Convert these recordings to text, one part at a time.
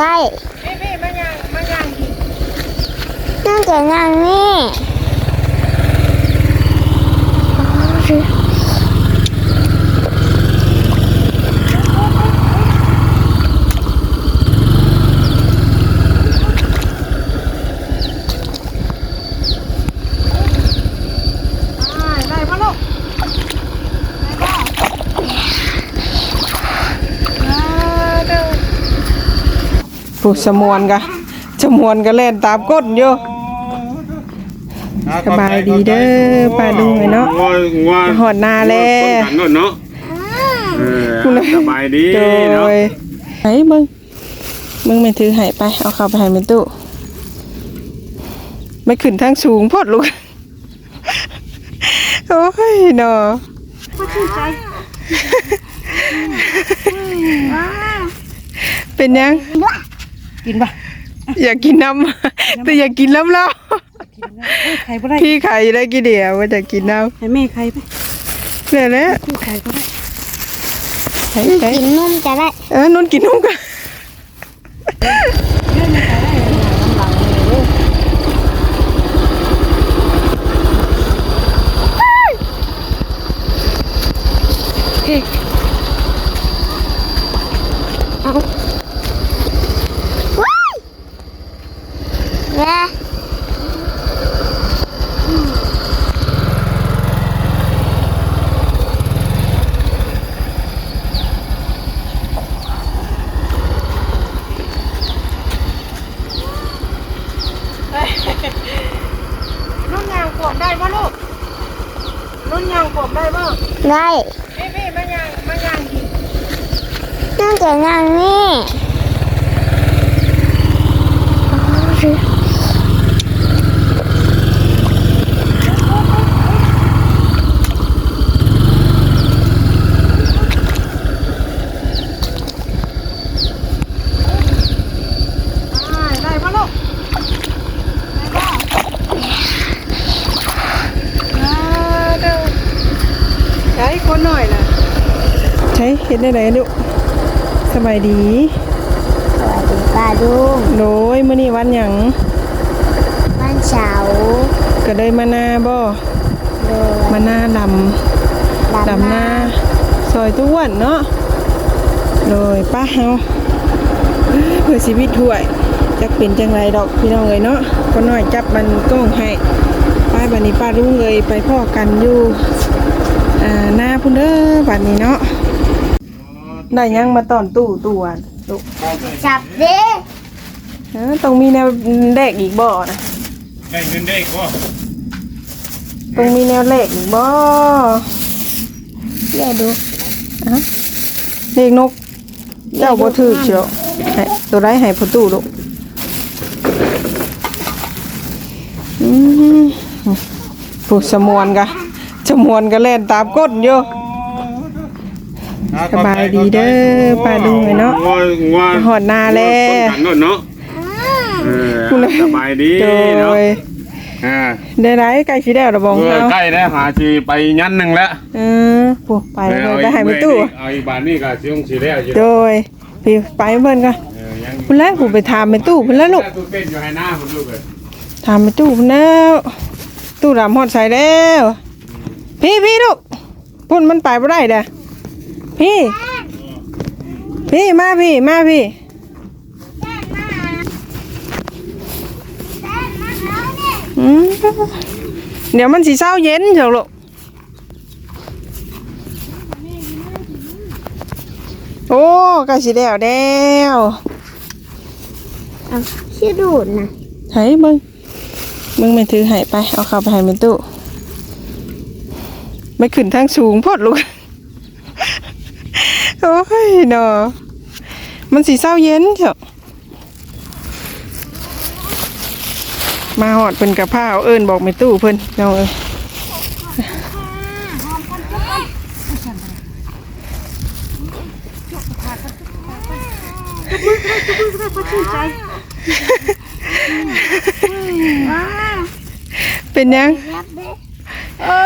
ได้พี่พี่มาย่างมาย่างกินน่าจะนั่งนี่ ได้ได้ปะลูกได้ป่ะอ่าเด้อ ผู้สมวนกะสมวนก็เล่นตามกฎอยู่สบายดีเด้อป้าลุงเอ้ยเนาะงัวงัวหอดนาแล้ต้นกันเนาะเนาะเออสบายดีโดเนาะยไหนมึงมึงไม่ถือให้ไป เอาเข้าไปให้เป็นตู้ไม่ขึ้นทางสูงพอดลูก โอ้ยเนาะมาชื่นใจเป็นยัง กินป่ะอยากกินน้ำแต่อยากกินน้ำแล้วไข่บ่ได้พี่ไข่ได้กี่เดียวว่าจะกินน้ให้แม่ไข่ไปำเนี่ยแหละชื่อไข่ก็ได้ไข่ไข่กินนุ่มจะได้ เออนุ่นกินนุ่มกัน แม่ นุ่นยางขวบได้ปะลูกนุ่นยางขวบ ได้ปะได้พี่พี่มาย่างมาย่างกินน่าจะนั่งนี่ ได้ได้ปะลูกได้ป่ะอ่าเด้อ ใช้คนหน่อยนะใช้เห็นได้ไหนลูกสบายดีสวัสดีป้าลุงโดยมื้อนี้วันหยังวันเสาร์ก็เลยมาหน้าบ่โดยมาหน้าดำดำหน้าซอยทุกวันเนาะโดยป้าเฮาเพื่อชีวิตถ้วยจักเป็นจังไรดอกพี่น้องเอ้ยเนาะคนน้อยจับมันก้องให้ป้าบัดนี้ป้ารุ่งเลยไปพ่อกันอยู่อ่าหน้าพุ่นเด้อบัดนี้เนาะ ได้ยังมาตอนตู้ตัวลูกจับดิเออต้องมีแนวแลกอีกบ่นะได้เงินได้ก็ต้องมีแนวแลกอีกบ่เดี๋ยวดูเลขนก เจ้าบ่ถือเชียวให้ตัวไรให้พ่อตู้ลูกอืมผู้สมวนกะสมวนก็เล่นตามกฎอยู่ สบายดีเด้อป้าลุงเอ้ยเนาะงัวงัวหอดนาแล้วต้นกันเนาะเนาะเออสบายดีโดเนาะยอ่าได้ไรใกล้สิได้ระบองเออเอาใกล้แล้วหาทีไปยันหนึ่งแล้วเออผู้ไปเลยไปให้ไปตู้เอาอีบานนี่ก็สิงสิแล้วอยู่โดยพี่ไปเพิ่นก็เออยังพุ่นแล้วผู้ไปถามไปตู้พุ่นแล้วลูกตู้เป็นอยู่ให้หน้าพุ่นลูกเอ้ยถามไปตู้พุ่นแล้วตู้ดำฮอดใส่แล้วพี่พี่ลูกพุ่นมันไปบ่ได้เด้อ พี่ พี่มาพี่มาพี่อืมเดี๋ยวมันสิเช้าเย็นเถอะลูกโอ้ก็สิแล้วแล้วเอาชื่อดูดนะไห้มึงมึงไม่ถือให้ไป เอาเข้าไปให้เป็นตู้ไม่ขึ้นทางสูงพอดลูก โอ้ยเนาะมันสีเศร้าเย็นเถอะมาหอดเป็นกับผ้าเอาเอิญบอกไม่ตู้เพิ่นเอาเอ้ยชื่นใจเป็นยังจับดิเอ้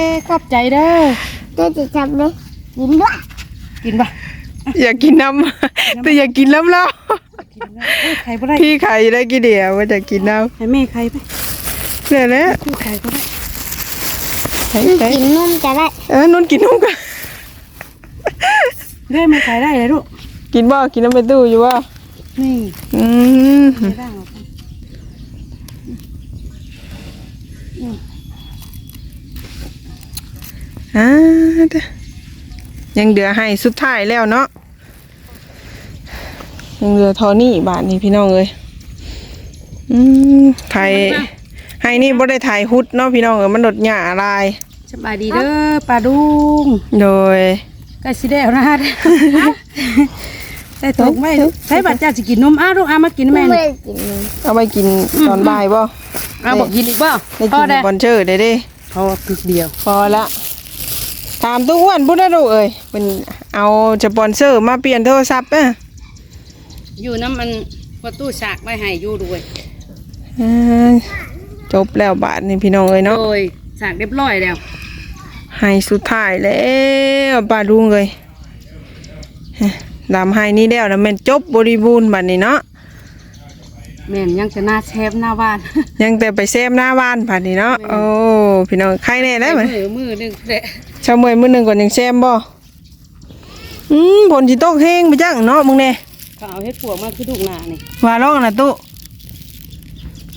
ยขอบใจเด้อเดี๋ยวจะจับดิกินด้วย กินป่ะอยากกินน้ำแต่อยากกินน้ำแล้วกินนะเอ้ยไข่บ่ได้พี่ไข่ได้กี่เดียวว่าจะกินเอาให้แม่ไข่ไปเนี่ยแหละคู่ไข่ก็ได้ใช่คือใช่กินนุ่มจะได้ เออนุ่นกินนุ่มกันได้แม่ไข่ได้เลยลูก กินบ่ กินน้ำไปตู้อยู่บ่ นี่ อืมได้ได้เอาไปอ่าเด้อ ยังเหลือให้สุดท้ายแล้วเนาะยังเหลือเทอนี่บาทนี้พี่น้องเอ้ยอืมไทยให้นี่บ่ได้ถ่ายฮุดเนาะพี่น้องเอ้ยมันดดหญ้าลายสบายดีเด้อปลาดุงโดยใกล้สิได้เอานะฮะได้ตกไหมใช้บัตรจ้าสิกินนมอ้าวลูกอามากินแม่ไม่นี่ได้กินนุ่มเอาไปกินตอนบ่ายบ่เอาบอกกินอีกบ่ได้พอกินได้บอนเชอร์ได้เด้พอพริกเดียว พอละ ถามตู้อ้วนพุ่นนะดูกเอ้ยเป็นเอาสปอนเซอร์มาเปลี่ยนโทรศัพท์อะอยู่น้ำมันประตูสากไว้ให้อยู่ด้วยอ่าจบแล้วบาทนี่พี่น้องเอ้ยเนาะโดยสากเรียบร้อยแล้วให้สุดท้ายแล้วป้าลุงเลยดำให้นี่แล้วนะแม่นจบบริบูรณ์บัดนี้เนาะแม่นยังจะหน้าแชฟหน้าบ้านยังแต่ไปแซมหน้าบ้านบัดนี้เนาะโอ้พี่น้องใครแน่ได้ไหมมือมือหนึงแหละ ชาวเมยมือหนึ่งก่อนยังแซมบ่อืมผลสิตกแห้งไปจังเนาะมึงเนี่ยเขาเอาเฮ็ดปวกมาคือลูกหนานี่ว่าร้องนะตุ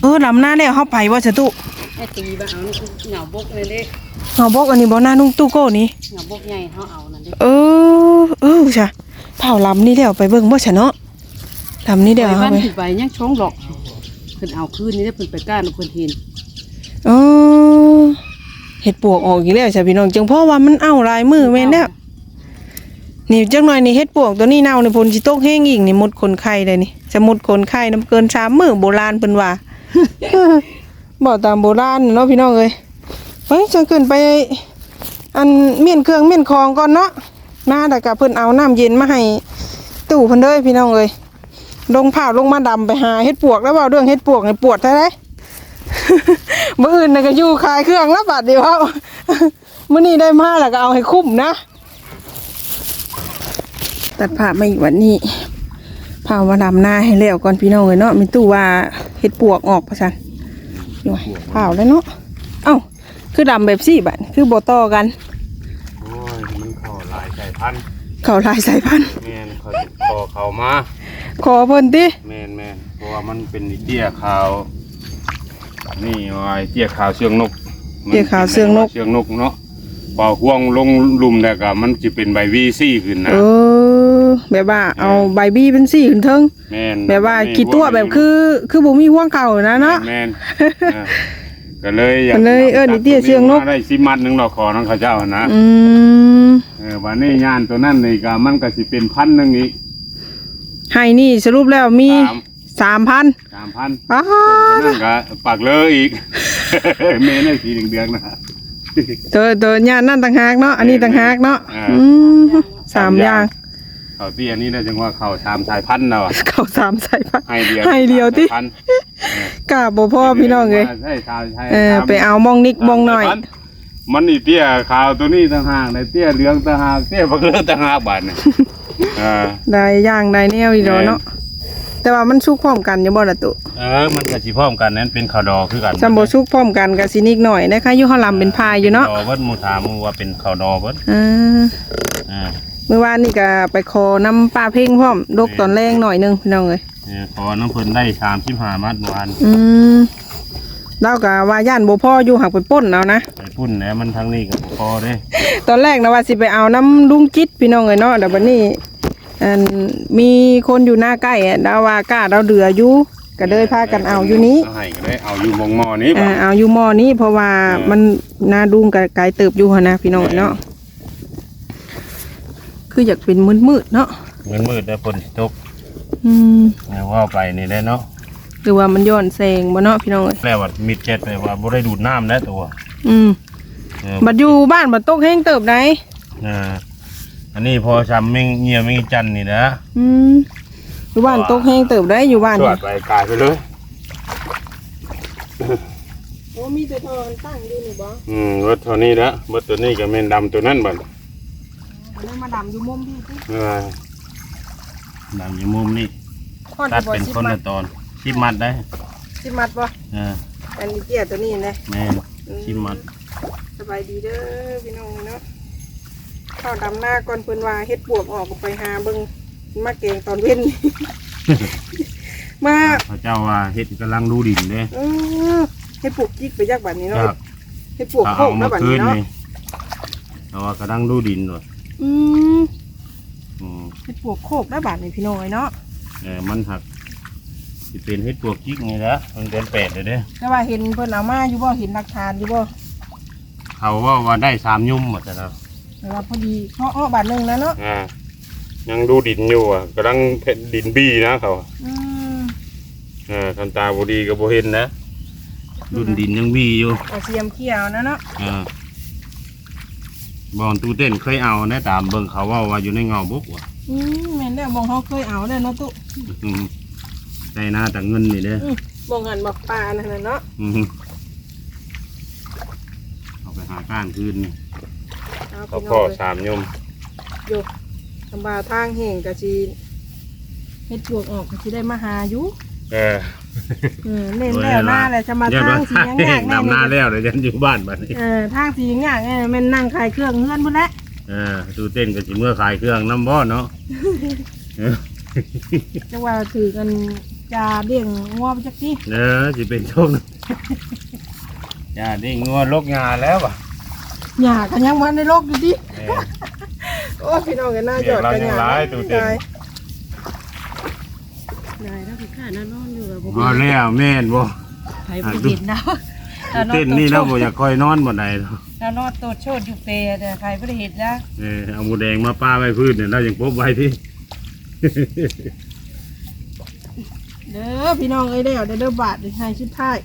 เออลำหน้าแล้วเขาไปว่าจะตุไอ้ตีบ่เอานี่เหงาบกเลยเด้เอาบอกอันนี้บ่หน้านุ่งตู้โก้นี่เหงาบกใหญ่เขาเอานั่นเด้เออเออจ้ะเผาลำนี่แล้วไปเบิ่งบ่ซะเนาะลำนี่เดี๋ยวไปเอาบ้านไปผิดไปยังชงหรอกเพิ่นเอาคืนนี้ได้เพิ่นไปก้านเพิ่นเห็นเออ เห็ดปวกออกอีกแล้วจ้ะพี่น้องจังเพราะว่ามันเอาลายมือแม่นแล้วนี่จังหน่อยนี่เห็ดปวกตัวนี้เน่าในพลสิตกแห้งอีกนี่หมดคนไข้เลยนี่จะหมดคนไข้น้ำเกินสามมื้อโบราณเพิ่นว่าบอกตามโบราณเนาะพี่น้องเอ้ยเฮ้ยจะขึ้นไป อันเมียนเครื่องเมียนคองก่อนเนาะหน้าแต่กับเพิ่นเอาน้ำเย็นมาให้ตู้เพิ่นเด้อพี่น้องเอ้ยลงผ่าลงมาดำไปหาเฮ็ดปวกแล้วเปล่าเรื่องเฮ็ดปวกนี่ปวดแท้เลย มื่ออื่นน่ะก็อยู่ขายเครื่องแล้วบาดเดียวมื่อนี้ได้มาแล้วก็เอาให้คุ้มนะ ตัดผ้ามาอีกวันนี้ผ้ามาดำหน้าให้แล้วก่อนพี่น้องเลยเนาะมีตู้ว่าเฮ็ดปวกออกพะชันอยู่ผ้าแล้วเนาะเอ้าคือดำแบบสี่บัดคือบ่ต่อกันโอ้ยมันเข้าหลายสายพันธุ์เขาหลายสายพันธุ์แม่นเขาคอเขามาขอเพิ่นติแม่นแม่นเพราะว่ามันเป็นไอ้เตี้ยขาว นี่ว่าไอ้เตี้ยขาวเชืองนกมันเกี่ยวขาวเสืองนก เชืองนกเนาะพอห่วงลงหลุมแล้วก็มันจะเป็นใบวีซี่ขึ้นนะ เออ แบบว่าเอาใบบี้เป็นสี่ขึ้นเทิงแม่นแบบว่ากี่ตัวแบบคือคือบ่มีห่วงเก่านะเนาะ แม่นเออก็เลยอยากก็เลยเอิ้นไอ้เตี้ยเชืองนกมาได้สิมัดหนึงดอกคอน้องเขาเจ้านะอืมเออวันนี้ยานตัวนั้นนี่ก็มันก็สิเป็นพันหนึงอีกให้นี่สรุปแล้วมีสามสามพันสามพันอ้านั่นก็ปากเลออีกเมนได้สีเดืองๆนะตัวตัวญาตินั่นต่างหากเนาะอันนี้ต่างหากเนาะอ่าอืมสามอย่างเขาเตี้ยนี่ได้จังว่าเขาสามสายพันธุ์แล้วอะเขาสามสายพันธุ์ให้เดียวให้เดียวติสามสาพันธุ์กล้าบ่พ่อพี่น้องเลยใช่ใช่ใช่เออไปเอามองนิกมองหน่อย มันนี่เตี้ยขาวตัวนี้ต่างหากในเตี้ยเหลืองต่างหากเตี้ยบักเลอต่างหากบาดเนี่ยเออได้อย่างได้แนวอีดอกเนาะ แต่ว่ามันสุกพร้อมกันอยู่บ่ล่ะตุเออมันก็สิพร้อมกันนั้นเป็นขาวดอคือกันซัมบ่สุกพร้อมกันก็สินิดหน่อยนะคะอยู่เฮาลำเป็นพายอยู่เนาะดอเบิดหมูถามหมูว่าเป็นขาวดอเบิดอ่าอ่าเมื่อวานนี่ก็ไปขอน้ำป้าเพ่งพร้อมดกตอนแรงหน่อยหนึงพี่น้องเอ้ยเนี่ยขอน้ำเพิ่นได้สามสิบห้ามัดเมื่อวานอืมเราก็ว่าย่านบ่พ่ออยู่หักไปป้นเอานะไปพุ่นแหนมันทั้งนี้กับพอเด้ ตอนแรกนะว่าสิไปเอาน้ำลุงจิตพี่น้องเลยเนาะแต่บัดนี้ อันมีคนอยู่หน้าใกล้อะดาว่ากล้าเราเดืออยู่ก็เลยพากันเอาอยู่นี้เอาให้ก็ได้เอาอยู่มองหมอนี้อ่าบ่เอาอยู่หมอนี้เพราะว่ามันนาดุงกับไกลเติบอยู่หั้นนะพี่น้องเนาะคืออยากเป็นมืดๆเนาะเงินมืดได้ฝนสิตกอืมแม่ว่าไปนี่ได้เนาะหรือว่ามันย้อนแสงบ่เนาะพี่น้องเอ้ยแปลว่ามิดเจ็ดแปลว่าบ่ได้ดูดน้ำได้ตัวอืมเออบัดอยู่บ้านบัดตกแห้งเติบไหนอ่า อันนี้พอชำมิงเงียมิงจันนี่นะอืมอยู่บ้านตกแห้งเติบได้อยู่บ้านสวดไปกายไปเลยโอ้มีแต่ทอนตั้งอยู่นี่บ่อืมรถเท่านี้นะรถตัวนี้ก็แม่นดำตัวนั้นบัดอันนี้มาดำอยู่มุมพี่สิเออดำอยู่มุมนี่ฮอดตัดบ่เป็นสิบคนมัละดตอนสิบมัดได้สิบมัดบ่เอออันนี้เตี้ยตัวนี้นะแม่นสิบมัดสบายดีเด้อพี่น้องเนาะเข้าดำหน้าก่อนเพิ่นว่าเฮ็ดปวกออกไปหาเบิ่งมาเกงตอนเว้น มาพระเจ้าว่าเฮ็ดกำลังดูดินเด้เออเฮ็ดปวกจิกไปยักบัดนี้ครัเนาะบเฮ็ดปวกถ้าโคเอากมาแล้วบัดคืนี้นเนาะนี่แต่ว่ากำลังดูดินว่ะอืมอืมเฮ็ดปวกโคกแล้วบัดนี้พี่น้อยเนาะเออมันหักสิเป็นเฮ็ดปวกจิกนี่แหละมันเดือนแปดเลยเด้แต่ว่าเห็นเพิ่นเอามาอยู่บ่เห็นหลักฐานอยู่บ่เขาว่าว่าได้สามยุ่มหมดแล้ว แต่ว่าพอดีเพราะอ้อบาทหนึงนะเนาะอ่า ยังดูดินอยู่อะกำลังเพ็ดดินบี้นะเขาอืมเออทำตาบดีก็บ่เห็นนะดุนดินยังบี้อยู่เอาเสียมเขียวนะเนาะเออบอนตู้เต้นเคยเอานะตามเบิ่งเขาว่าว่าอยู่ในเงาบุกว่ะอืมแม่นแล้วบ่เฮาเคยเอาแล้วเนาะตุอืมใจหน้าแต่เงินนี่เด้ออืมบ่หันบักปลานั่นน่ะเนาะ อืมเอาไปหาก้านคืนนี่ เอาเขาพี่น้พ่อองเลยสามยมอยู่ทำบาทางแห่งก็สิเฮ็ดปวกออกก็สิได้มาหาอยู่เออ เออเล่นแล้วหน้าแหละจะมาเดี๋ยวทางว่าสียากๆแน่ดำหน้านี่แล้วเดี๋ยวฉันอยู่บ้านบัดนี้เออทางสียากๆแน่แม่นนั่งขายเครื่องเฮือนพุ่นแหละเออตู้เต้นก็สิเมื่อขายเครื่องน้ำบ่เนาะเออจังว่าถือกันจะเลี้ยงงัวไปจักทีเออสิเป็นโชคอย่าได้งัวลกงาแล้วว่ะ หญ้าก็ยังบ่ในโลกอยู่ดิเออโอ้พี่น้องกันน่าเรีจยอกดเรากันยังหญ้าร้ายตัวเต็มได้ได้แล้วพี่ข้าน่านอนอยู่แบบบ่แล้วแม่นบ่ ไผบ่เห็นนะเต้นนี่แล้วบ่อยากคอยนอนบ่ได้หรอกแล้วนอนโตดโชดอยู่เปรแต่ใครบ่ได้เห็นนะเออเอาหมูแดงมาป้าไว้พื้นเนี่ยเรายังพบไว้ที่ เด้อพี่น้องเอ้ยเด้อเด้อเด้อบาทเด้อให้ชุดท้าย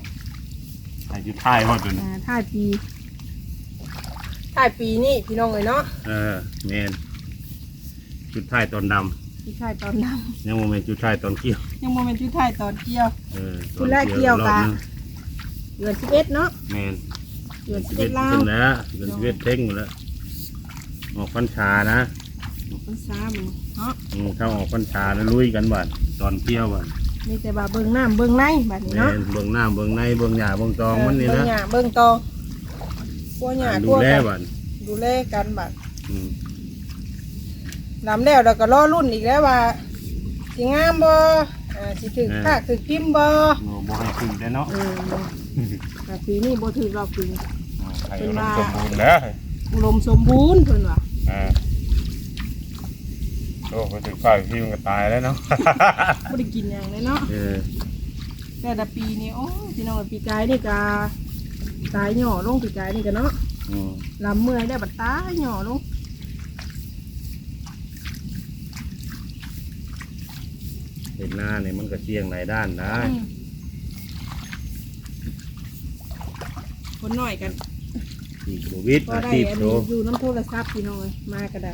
ใส่ชุดท้ายว่าจนอ่าท้ายปี ท้ายปีนี่พี่น้องเอ้ยเนาะเออแม่นชุดท้ายตอนดชุดท้ายตอนน้ำยังโมเมนชุดท้ายตอนเกี่ยวำยังโมเมนต์ชุดท้ายตอนเกี่ยว เออชุดแรกเกี่ยวกะรอบนึงเดือนสิบเอ็ดเนาะแม่นเดือนสิบเวเอ็ดทลาวขึ้นแล้วเดือนเวทเพ่งหมดแล้วออกพรรษานะมันซ้ำเนาะอืมเข้าออกพรรษาแล้วลุยกันบ้านตอนเที่ยวบ้านมีแต่บาเบิ่งน้ำเบิ่งในบัดนี้แม่เนาะนเบื้องหน้าเบื้องในเบื้องหน้าเบื้องตองมันนี่เบิ่นะงหญ้าเบิ่งตอง กลัวหญ้าดูกลัวแลกันบ้านดูแลกันบัดอืมลำแล้วเราก็รอรุ่นอีกแล้วว่าสิงามบ่อ่าสิถึกภาคถึกพิมพ์บ่โอ้บ่ให้ขึ้นได้เนาะเออแต่ปีนี้บ่ถึกรอบปีไข่มันสมบูรณ์แล้วอุดมสมบูรณ์เพิ่นว่าอ่าโอ้ไปถึงฝ่ายพี่มันก็ตายแล้วเนาะ บ่ได้กินหยังเลยเนาะ เออแต่ละปีนี้โอ้ยพี่น้องปีกายนี่ก็ ตายหย่อลงปีกายนี่ก็เนาะอืมลำเมื่อยได้บัดตายหย่อลงเห็นหน้าเนี่ยมันก็เสี่ยงหลายด้านนะอืมคนหน่อยกันอีโควิดก็อาได้ชีพอันโตนี้อยู่น้ำโทรศัพท์พี่น้อยมาก็ได้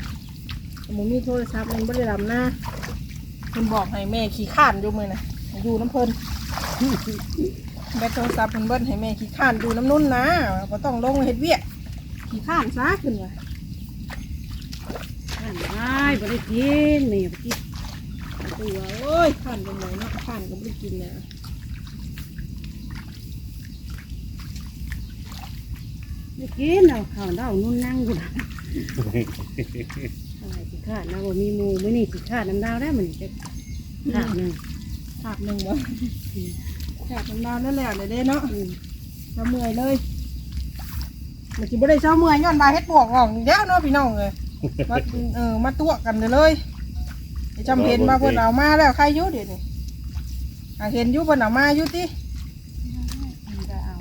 แต่ผมมีโทรศัพท์มันไม่ได้ลำหน้าเพิ่นบอกให้แม่ขี้ข้านอยู่มือนะอยู่น้ำเพิ่น แบตโทรศัพท์เพิ่นเบิ้ลให้แม่ขี้ข้านอยู่น้ำนุ่นนะก็ต้องลงเฮ็ดเวียกขี้ข้านซะขึ้นว่ะข้านได้บ่ได้กินนี่บ่กินตัวโอ้ยข้านเป็นไหนเนาะข้านก็ไม่ได้กินนะไม่กินเอาข้าวเดานุ่นนั่งอยู่นะอะไรสิขาดนะบ่มีหมู่มื้อนี้สิขาดน้ำดาวได้มื้อนี้จะขาดหนึงขาดหนึ่งบ่ ขาดน้ำดาวนั่นแหละเลยเด้เนาะอืมเช้าเมื่อยเลยมันสิบ่ได้เช้าเมื่อยย้อนมาเฮ็ดปวกออกเดี๋ยวเนาะพี่น้องเอ้ยมาเออมาตัวกันเด้อเลยไอ้จำเห็นมาเพิ่นเอามาแล้วใครอยู่เดี๋ยวนี้อะเห็นอยู่เพิ่นเอามาอยู่ติ มันก็เอา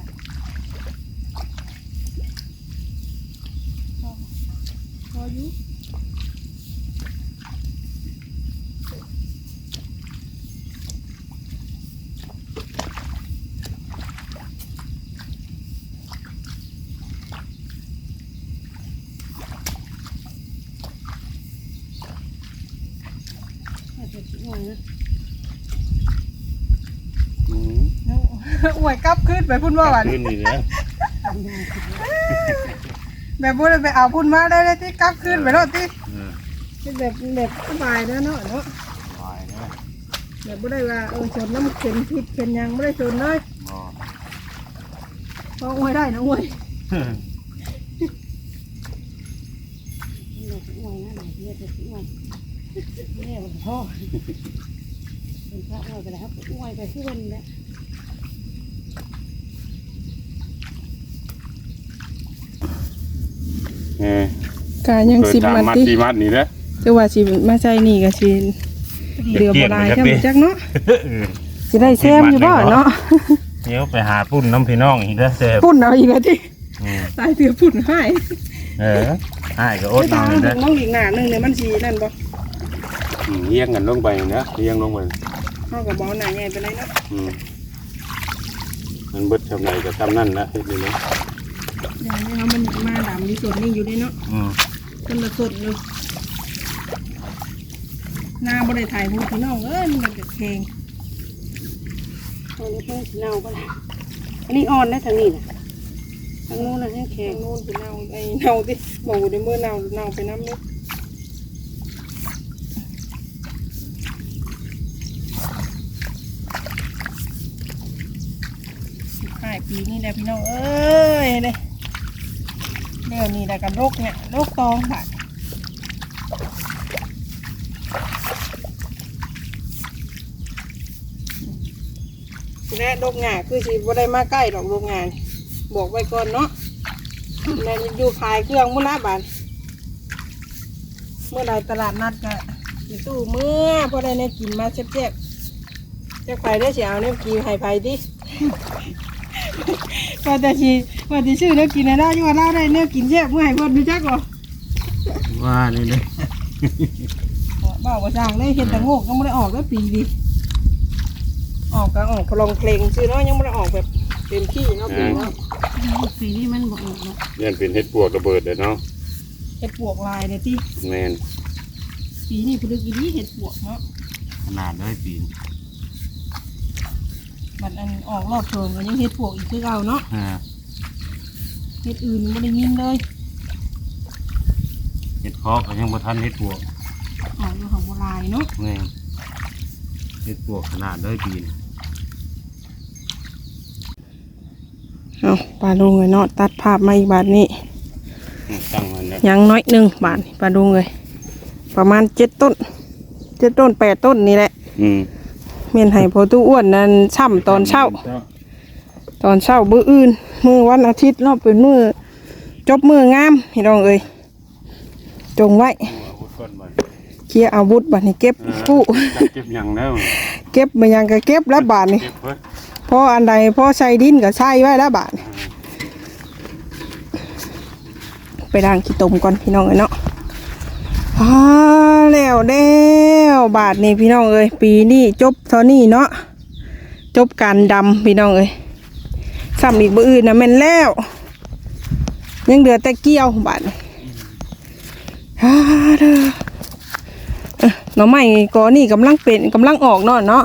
พออยู่ ให้ไปสิหน่อยนะ อืม อวยกลับขึ้นไปพุ่นว่าหวานขึ้นนี่แล้วแบบบ่ได้ไปเอาพุ่นมาได้เลยติกลับขึ้นไปโลดติเออเป็นแบบแบบสบายนะเนาะเนาะตายแล้วแบแบบบ่ได้ว่าเออชนน้ำเข็นผิดเข็นหยังบ่ได้ชนเลยอ๋อพออวยได้นะอวยเราจะอ้วยนะเรียกจะอ้วยแม่บอกพ่อเป็นพระอ้วยไปแล้วครับอ้วยไปที่วันนี้ เออกายังเกิดสิบจากมันมัดติที่มัดนี่แหละจะว่าสิมาใส่นี่ก็สิเดือบลายแค่บ่จักเนาะสิได้แซมอยู่บ่เนาะเดี๋ยวไปหาปุ่นน้ำพี่น้องอีกแล้วเซฟปุ่นเอาอีกแล้วติอืมตายเตือปุ่นให้เออให้ก็อดทาเอางเลยถึนะงน้องอีกหน้านึงเนี่ยมันสินั่นบ่อืมเอียงกันลงไปนะเอียงลงไปเฮาก็บ่เอาหน้าใหญ่ไปเลยเนาะอืมมันเบิดทำไรก็ทำนั่นนะเฮ็ดนี่นะ อย่างนี้เฮามันมาดำที่สุดนี่อยู่เด้เนาะอืมเป็นละสดเลยหน้าบ่ได้ถ่ายหูพี่น้องเอ้ยมันก็แข็งตอนนี้เพิ่งเน่าก็แล้วอันนี้อ่อนนะทางนี้นะทางนู้นนะให้แข็แข็งโน่นสิเน่าไอ้เน่าติบ่ได้มื้อเน่าเน่าไปน้ำเด้หายปีนี่แหละพี่น้องเอ้ยเลย เดี๋ยวนี้แหละกันโรคเนี่ยโรคตองค่ะแรกโรคงาคือสิบ่ได้มาใกล้ดอกโรคงานบอกไว้ก่อนเนาะแม่นอยู่ขายเครื่องมื้อละบาทเมื่อใดตลาดนัดก็อยู่ตู้เมื่อพอได้เนี่ยกินมาเจ็บๆจะไปได้เสียเอาเนี่ยกินให้ไปดิ ว่าแต่ชีว่าแต่ชื่อเนื้อกินนะได้ยังว่าเล่าได้เนื้อกินแยกเมื่อให้เพิ่นดูจักก่อว่านี่เลยบ่าวว่าจ้างเลยเห็นแต่โงกยังไม่ได้ออกแล้วปีดีออกก็ออกพลองเพลงชื่อเนาะยังไม่ได้ออกแบบเต็มที่เนาะปีเนาะสีนี่มันบอกออกเนาะเนี่ยเป็นเฮ็ดปวกระเบิดเลยเนาะเห็ดปวกลายเนี่ยที่แมนปีนี้พอดีกี่ดีเห็ดปวกเนาะขนาดเลยปีน บัดอันออกรอบเทิงก็ยังเห็ดปวกอีกคือเก่าเนาะอ่าเห็ดอื่นไม่ได้ยินเลยเฮ็ดคอกก็ยังบ่ทันเฮ็ดปวกออกอยู่ของโบราณเนาะแม่นเฮ็ดปวกขนาดเลยปีนเอาปลาดุงเลยเนาะตัดภาพมาอีกบาทนี้อืมตั้งมันนะยังน้อยหนึ่งบาทนี่ปลาดุงเลยประมาณเจ็ดต้นเจ็ดต้นแปดต้นนี่แหละ อืม เมียนไห้พอตู้อ้วนนั้นช่ำตอนเช้า ตอนเช้าบื้ออื่นมือวันอาทิตย์เนาะเป็นมือจบมืองามพี่น้องเอ้ยจงไว้อาวุธก้อนมันเคลียร์อาวุธบัดนี้เก็บเออผู้จับเก็บหยังแล้วเก็บมายังก็เก็บแล้วบาทนี่เก็บเพิ่นพออันใดพอใส่ดินก็ใส่ไว้แล้วบาทนี่ไปด่างขี้ตมก่อนพี่น้องเอ้ยเนาะ อ่าแล้วแล้วบาทนี่พี่น้องเอ้ยปีนี้จบเท่านี้เนาะจบการดำพี่น้องเอ้ยซ้ำอีกบื้ออื่นนะแม่นแล้ว ยังเหลือแต่เกี้ยวบาทนี่อ่าเด้อเอ้อหน่อไม้กอนี่กำลังเป็นกำลังออกเนาะเนาะ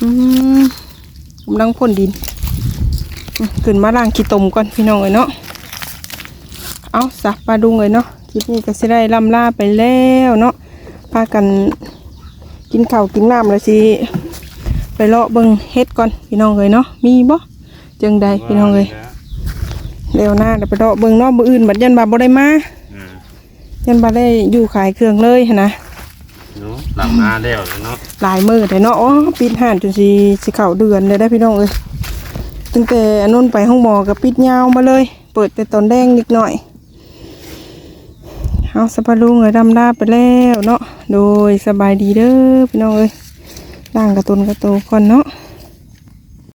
อืมกำลังพ่นดินขึ้นมาล่างขี้ตมก่อนพี่น้องเลยเนาะเอาสักปลาดุงเลยเนาะ คลิปนี้ก็สิได้ลำลาไปแล้วเนาะพากันกินข้าวกินน้ำเลยสิไปเลาะเบิ่งเฮ็ดก่อนพี่น้องเลยเนาะมีบ่จังใดพี่น้องเลยเร็วหน้าเดี๋ยวไปเลาะเบิ่งเนาะมื้ออื่นบัดยันบาบ่ได้มาอ่ายันบาได้อยู่ขายเครื่องเลยหั้นนะเนาะหลังหน้าแล้วเนาะหลายมือแต่เนาะอ๋อปิดห่านจนสิสิเข้าเดือนเลยได้พี่น้องเอ้ยตั้งแต่อันนู้นไปห้องหมอก็ปิดยาวมาเลย เปิดแต่ตอนแดงนิดหน่อย เอาสะพาลุงเลยดำดาไปแล้วเนาะ โดยสบายดีเด้อพี่น้องเอ้ยด่างกระตุนกระโตก่อนเนาะ